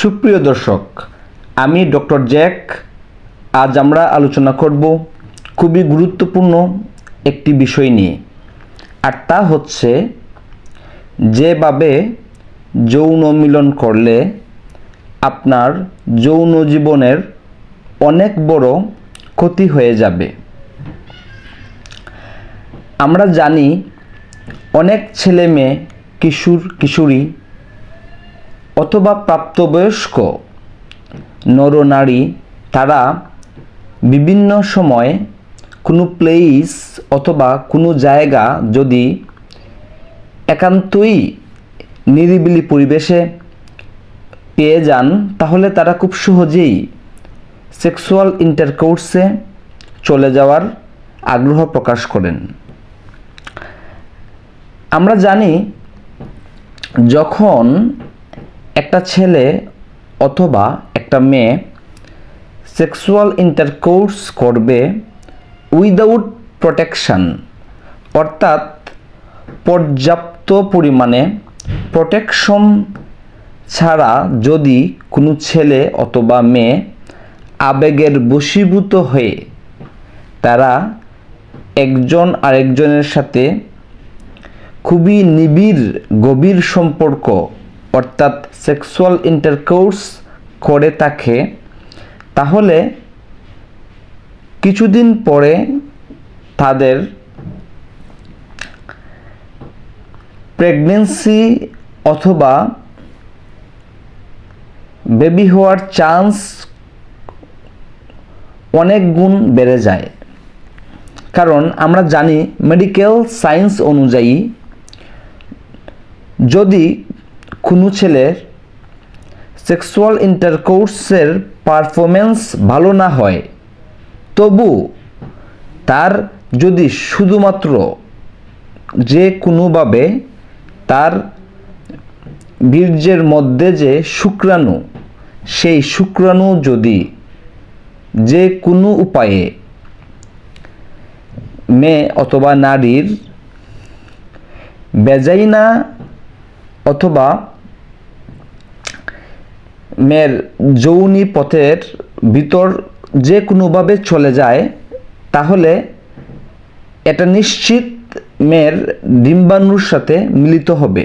সুপ্রিয় দর্শক, আমি ডক্টর জ্যাক। আজ আমরা আলোচনা করব খুবই গুরুত্বপূর্ণ একটি বিষয় নিয়ে, আর তা হচ্ছে যেভাবে যৌন মিলন করলে আপনার যৌন জীবনের অনেক বড় ক্ষতি হয়ে যাবে। আমরা জানি অনেক ছেলে মেয়ে কিশোর কিশোরী অথবা প্রাপ্তবয়স্ক নরনারী তারা বিভিন্ন সময় কোনো প্লেস অথবা কোনো জায়গা যদি একান্তই নিরিবিলি পরিবেশে পেয়ে যান, তাহলে তারা খুব সহজেই সেক্সুয়াল ইন্টারকোর্সে চলে যাওয়ার আগ্রহ প্রকাশ করেন। আমরা জানি যখন একটা ছেলে অথবা একটা মেয়ে সেক্সুয়াল ইন্টারকোর্স করবে উইদাউট প্রোটেকশন, অর্থাৎ পর্যাপ্ত পরিমাণে প্রোটেকশন ছাড়া যদি কোনো ছেলে অথবা মেয়ে আবেগের বশীভূত হয়ে তারা একজন আরেকজনের সাথে খুবই নিবিড়, গভীর সম্পর্ক অর্থাৎ সেক্সুয়াল ইন্টারকোর্স করে থাকে তাহলে কিছুদিন পরে তাদের প্রেগনেন্সি অথবা বেবি হওয়ার চান্স অনেক গুণ বেড়ে যায়। কারণ আমরা জানি মেডিকেল সায়েন্স অনুযায়ী যদি কোনো ছেলের সেক্সুয়াল ইন্টারকোর্সের পারফরমেন্স ভালো না হয়, তবু তার যদি শুধুমাত্র যে কোনোভাবে তার বীর্যের মধ্যে যে শুক্রাণু, সেই শুক্রাণু যদি যে কোনো উপায়ে মেয়ে অথবা নারীর বেজাইনা অথবা মেয়ের যৌনি পথের ভিতর যে কোনোভাবে চলে যায়, তাহলে এটা নিশ্চিত মেয়ের ডিম্বাণুর সাথে মিলিত হবে।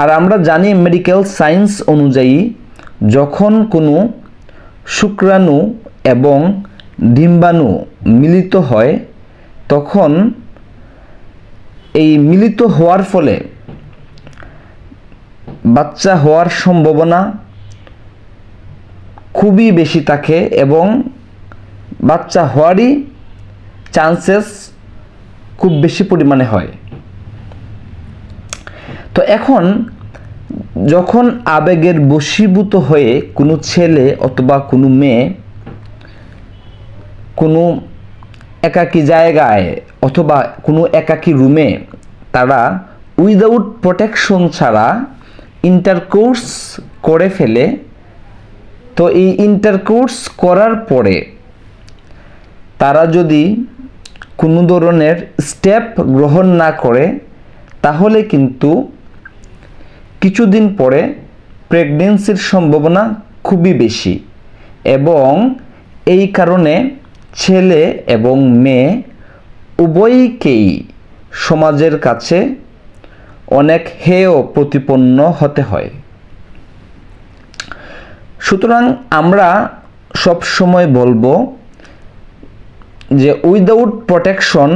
আর আমরা জানি মেডিকেল সায়েন্স অনুযায়ী, যখন কোনো শুক্রাণু এবং ডিম্বাণু মিলিত হয়, তখন এই মিলিত হওয়ার ফলে বাচ্চা হওয়ার সম্ভাবনা খুবই বেশি থাকে এবং বাচ্চা হওয়ারই চান্সেস খুব বেশি পরিমাণে হয়। তো এখন যখন আবেগের বশীভূত হয়ে কোনো ছেলে অথবা কোনো মেয়ে কোনো একাকী জায়গায় অথবা কোনো একাকী রুমে তারা উইদাউট প্রোটেকশন ছাড়া ইন্টারকোর্স করে ফেলে, তো এই ইন্টারকোর্স করার পরে তারা যদি কোনো ধরনের স্টেপ গ্রহণ না করে, তাহলে কিন্তু কিছুদিন পরে প্রেগনেন্সির সম্ভাবনা খুবই বেশি এবং এই কারণে ছেলে এবং মেয়ে উভয়কেই সমাজের কাছে অনেক হেয় প্রতিপন্ন হতে হয়। সুতরাং আমরা সব সময় বলব যে উইদাউট প্রোটেকশন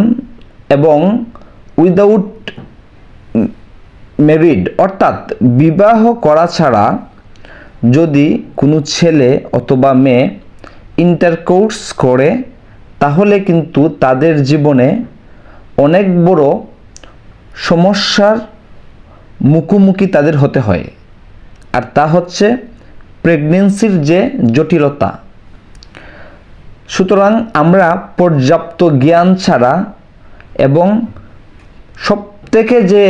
এবং উইদাউট মেরিড অর্থাৎ বিবাহ করা ছাড়া যদি কোনো ছেলে অথবা মেয়ে ইন্টারকোর্স করে, তাহলে কিন্তু তাদের জীবনে অনেক বড় সমস্যার মুখোমুখি তাদের হতে হয়। আর তা হচ্ছে প্রেগনেন্সির যে জটিলতা। সুতরাং আমরা পর্যাপ্ত জ্ঞান ছাড়া এবং সব থেকে যে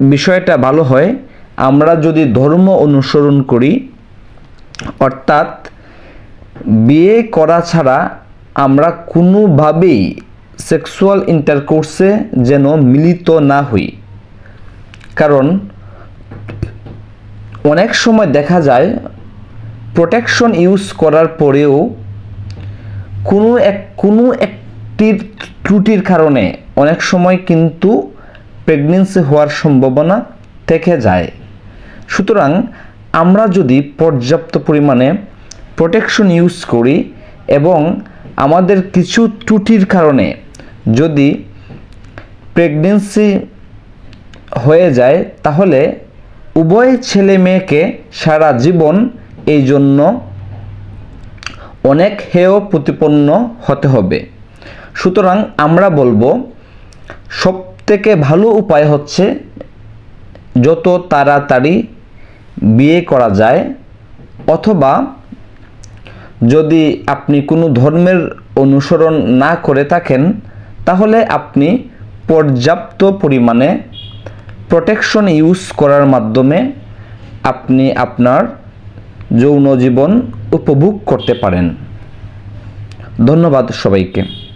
বিষয়টা ভালো হয়, আমরা যদি ধর্ম অনুসরণ করি, অর্থাৎ বিয়ে করা ছাড়া আমরা কোনোভাবেই সেক্সুয়াল ইন্টারকোর্সে যেন মিলিত না হই। কারণ অনেক সময় দেখা যায় প্রোটেকশন ইউজ করার পরেও কোনো এক, কোনো একটির ত্রুটির কারণে অনেক সময় কিন্তু প্রেগনেন্সি হওয়ার সম্ভাবনা থেকে যায়। সুতরাং আমরা যদি পর্যাপ্ত পরিমাণে প্রোটেকশন ইউজ করি এবং আমাদের কিছু ত্রুটির কারণে যদি প্রেগনেন্সি হয়ে যায়, তাহলে উভয় ছেলে মেয়েকে সারা জীবন এই জন্য অনেক হেয় প্রতিপন্ন হতে হবে। সুতরাং আমরা বলব সব থেকে ভালো উপায় হচ্ছে যত তাড়াতাড়ি বিয়ে করা যায়, অথবা যদি আপনি কোনো ধর্মের অনুসরণ না করে থাকেন, তাহলে আপনি পর্যাপ্ত পরিমাণে প্রোটেকশন ইউজ করার মাধ্যমে আপনি আপনার যৌন জীবন উপভোগ করতে পারেন। ধন্যবাদ সবাইকে।